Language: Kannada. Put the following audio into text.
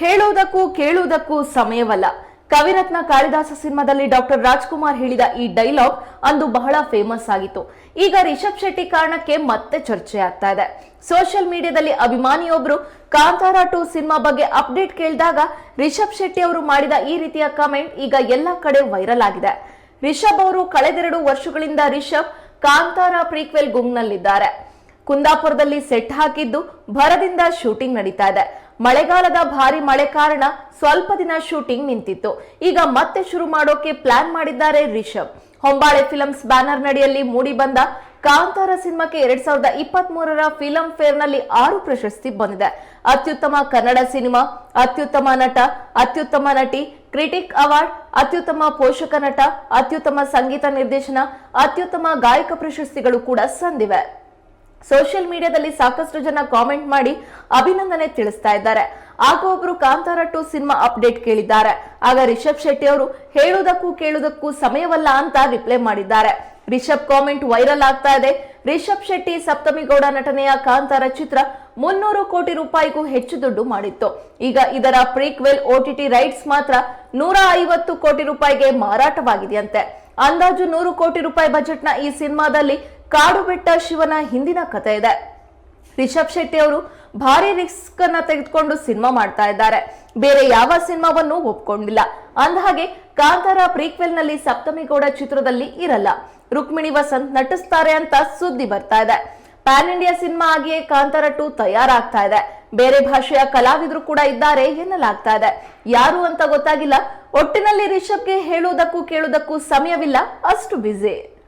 ಹೇಳುವುದಕ್ಕೂ ಕೇಳುವುದಕ್ಕೂ ಸಮಯವಲ್ಲ. ಕವಿರತ್ನ ಕಾಳಿದಾಸ ಸಿನಿಮಾದಲ್ಲಿ ಡಾಕ್ಟರ್ ರಾಜ್ಕುಮಾರ್ ಹೇಳಿದ ಈ ಡೈಲಾಗ್ ಅಂದು ಬಹಳ ಫೇಮಸ್ ಆಗಿತ್ತು. ಈಗ ರಿಷಬ್ ಶೆಟ್ಟಿ ಕಾರಣಕ್ಕೆ ಮತ್ತೆ ಚರ್ಚೆ ಆಗ್ತಾ ಇದೆ. ಸೋಷಿಯಲ್ ಮೀಡಿಯಾದಲ್ಲಿ ಅಭಿಮಾನಿಯೊಬ್ರು ಕಾಂತಾರ ಟು ಸಿನಿಮಾ ಬಗ್ಗೆ ಅಪ್ಡೇಟ್ ಕೇಳಿದಾಗ ರಿಷಬ್ ಶೆಟ್ಟಿ ಅವರು ಮಾಡಿದ ಈ ರೀತಿಯ ಕಮೆಂಟ್ ಈಗ ಎಲ್ಲ ಕಡೆ ವೈರಲ್ ಆಗಿದೆ. ರಿಷಬ್ ಅವರು ಕಳೆದೆರಡು ವರ್ಷಗಳಿಂದ ರಿಷಬ್ ಕಾಂತಾರ ಪ್ರೀಕ್ವೆಲ್ ಗುಂಗ್ನಲ್ಲಿದ್ದಾರೆ. ಕುಂದಾಪುರದಲ್ಲಿ ಸೆಟ್ ಹಾಕಿದ್ದು ಭರದಿಂದ ಶೂಟಿಂಗ್ ನಡೀತಾ ಇದೆ. ಮಳೆಗಾಲದ ಭಾರಿ ಮಳೆ ಕಾರಣ ಸ್ವಲ್ಪ ದಿನ ಶೂಟಿಂಗ್ ನಿಂತಿತ್ತು. ಈಗ ಮತ್ತೆ ಶುರು ಮಾಡೋಕೆ ಪ್ಲಾನ್ ಮಾಡಿದ್ದಾರೆ ರಿಷಬ್. ಹೊಂಬಾಳೆ ಫಿಲಮ್ಸ್ ಬ್ಯಾನರ್ ನಡಿಯಲ್ಲಿ ಮೂಡಿ ಬಂದ ಕಾಂತಾರ ಸಿನಿಮಾಕ್ಕೆ ಎರಡ್ ಸಾವಿರದ ಇಪ್ಪತ್ತ್ ಮೂರರ ಫಿಲಂ ಫೇರ್ನಲ್ಲಿ ಆರು ಪ್ರಶಸ್ತಿ ಬಂದಿದೆ. ಅತ್ಯುತ್ತಮ ಕನ್ನಡ ಸಿನಿಮಾ, ಅತ್ಯುತ್ತಮ ನಟ, ಅತ್ಯುತ್ತಮ ನಟಿ, ಕ್ರಿಟಿಕ್ ಅವಾರ್ಡ್, ಅತ್ಯುತ್ತಮ ಪೋಷಕ ನಟ, ಅತ್ಯುತ್ತಮ ಸಂಗೀತ ನಿರ್ದೇಶನ, ಅತ್ಯುತ್ತಮ ಗಾಯಕ ಪ್ರಶಸ್ತಿಗಳು ಕೂಡ ಸಂದಿವೆ. ಸೋಷಿಯಲ್ ಮೀಡಿಯಾದಲ್ಲಿ ಸಾಕಷ್ಟು ಜನ ಕಾಮೆಂಟ್ ಮಾಡಿ ಅಭಿನಂದನೆ ತಿಳಿಸ್ತಾ ಇದ್ದಾರೆ. ಆಗ ಒಬ್ರು ಕಾಂತಾರ ಟು ಸಿನಿಮಾ ಅಪ್ಡೇಟ್ ಕೇಳಿದ್ದಾರೆ. ಆಗ ರಿಷಬ್ ಶೆಟ್ಟಿ ಅವರು ಹೇಳುವುದಕ್ಕೂ ಕೇಳುವುದಕ್ಕೂ ಸಮಯವಲ್ಲ ಅಂತ ರಿಪ್ಲೈ ಮಾಡಿದ್ದಾರೆ. ರಿಷಬ್ ಕಾಮೆಂಟ್ ವೈರಲ್ ಆಗ್ತಾ ಇದೆ. ರಿಷಬ್ ಶೆಟ್ಟಿ ಸಪ್ತಮಿಗೌಡ ನಟನೆಯ ಕಾಂತಾರ ಚಿತ್ರ ಮುನ್ನೂರು ಕೋಟಿ ರೂಪಾಯಿಗೂ ಹೆಚ್ಚು ದುಡ್ಡು ಮಾಡಿತ್ತು. ಈಗ ಇದರ ಪ್ರೀಕ್ವೆಲ್ ಓಟಿಟಿ ರೈಟ್ಸ್ ಮಾತ್ರ ನೂರ ಐವತ್ತು ಕೋಟಿ ರೂಪಾಯಿಗೆ ಮಾರಾಟವಾಗಿದೆಯಂತೆ. ಅಂದಾಜು ನೂರು ಕೋಟಿ ರೂಪಾಯಿ ಬಜೆಟ್ನ ಈ ಸಿನಿಮಾದಲ್ಲಿ ಕಾಡು ಬೆಟ್ಟ ಶಿವನ ಹಿಂದಿನ ಕಥೆ ಇದೆ. ರಿಷಬ್ ಶೆಟ್ಟಿ ಅವರು ಭಾರಿ ರಿಸ್ಕ್ ಅನ್ನ ತೆಗೆದುಕೊಂಡು ಸಿನಿಮಾ ಮಾಡ್ತಾ ಇದ್ದಾರೆ. ಬೇರೆ ಯಾವ ಸಿನಿಮಾವನ್ನು ಒಪ್ಕೊಂಡಿಲ್ಲ. ಅಂದಹಾಗೆ, ಕಾಂತಾರ ಪ್ರೀಕ್ವೆಲ್ನಲ್ಲಿ ಸಪ್ತಮಿಗೌಡ ಚಿತ್ರದಲ್ಲಿ ಇರಲ್ಲ. ರುಕ್ಮಿಣಿ ವಸಂತ್ ನಟಿಸ್ತಾರೆ ಅಂತ ಸುದ್ದಿ ಬರ್ತಾ ಇದೆ. ಪ್ಯಾನ್ ಇಂಡಿಯಾ ಸಿನಿಮಾ ಆಗಿಯೇ ಕಾಂತಾರ ಟು ತಯಾರಾಗ್ತಾ ಇದೆ. ಬೇರೆ ಭಾಷೆಯ ಕಲಾವಿದರು ಕೂಡ ಇದ್ದಾರೆ ಎನ್ನಲಾಗ್ತಾ ಇದೆ. ಯಾರು ಅಂತ ಗೊತ್ತಾಗಿಲ್ಲ. ಒಟ್ಟಿನಲ್ಲಿ ರಿಷಬ್ಗೆ ಹೇಳುವುದಕ್ಕೂ ಕೇಳುವುದಕ್ಕೂ ಸಮಯವಿಲ್ಲ. ಅಷ್ಟು ಬ್ಯುಸಿ